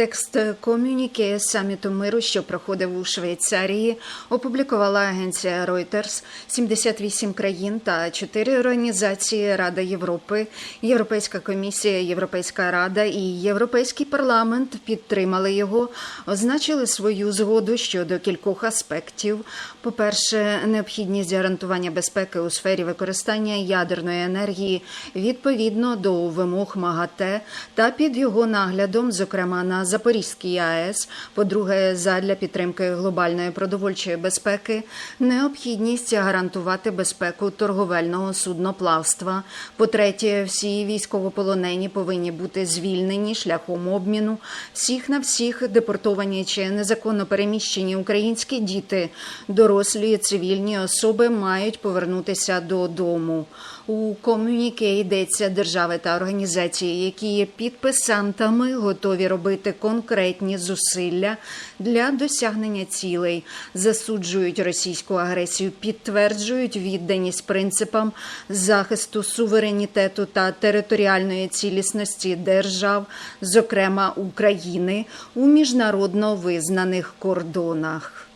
Текст комюніке саміту миру, що проходив у Швейцарії, опублікувала агенція Reuters. 78 країн та 4 організації Рада Європи, Європейська комісія, Європейська рада і Європейський парламент підтримали його, означили свою згоду щодо кількох аспектів. По-перше, необхідність гарантування безпеки у сфері використання ядерної енергії відповідно до вимог МАГАТЕ та під його наглядом, зокрема на Запорізькій АЕС. По-друге, задля підтримки глобальної продовольчої безпеки, необхідність гарантувати безпеку торговельного судноплавства. По-третє, всі військовополонені повинні бути звільнені шляхом обміну. Всіх на всіх депортовані чи незаконно переміщені українські діти, дорослі цивільні особи мають повернутися додому. У комюніке йдеться держави та організації, які є підписантами, готові робити конкретні зусилля для досягнення цілей, засуджують російську агресію, підтверджують відданість принципам захисту суверенітету та територіальної цілісності держав, зокрема України, у міжнародно визнаних кордонах.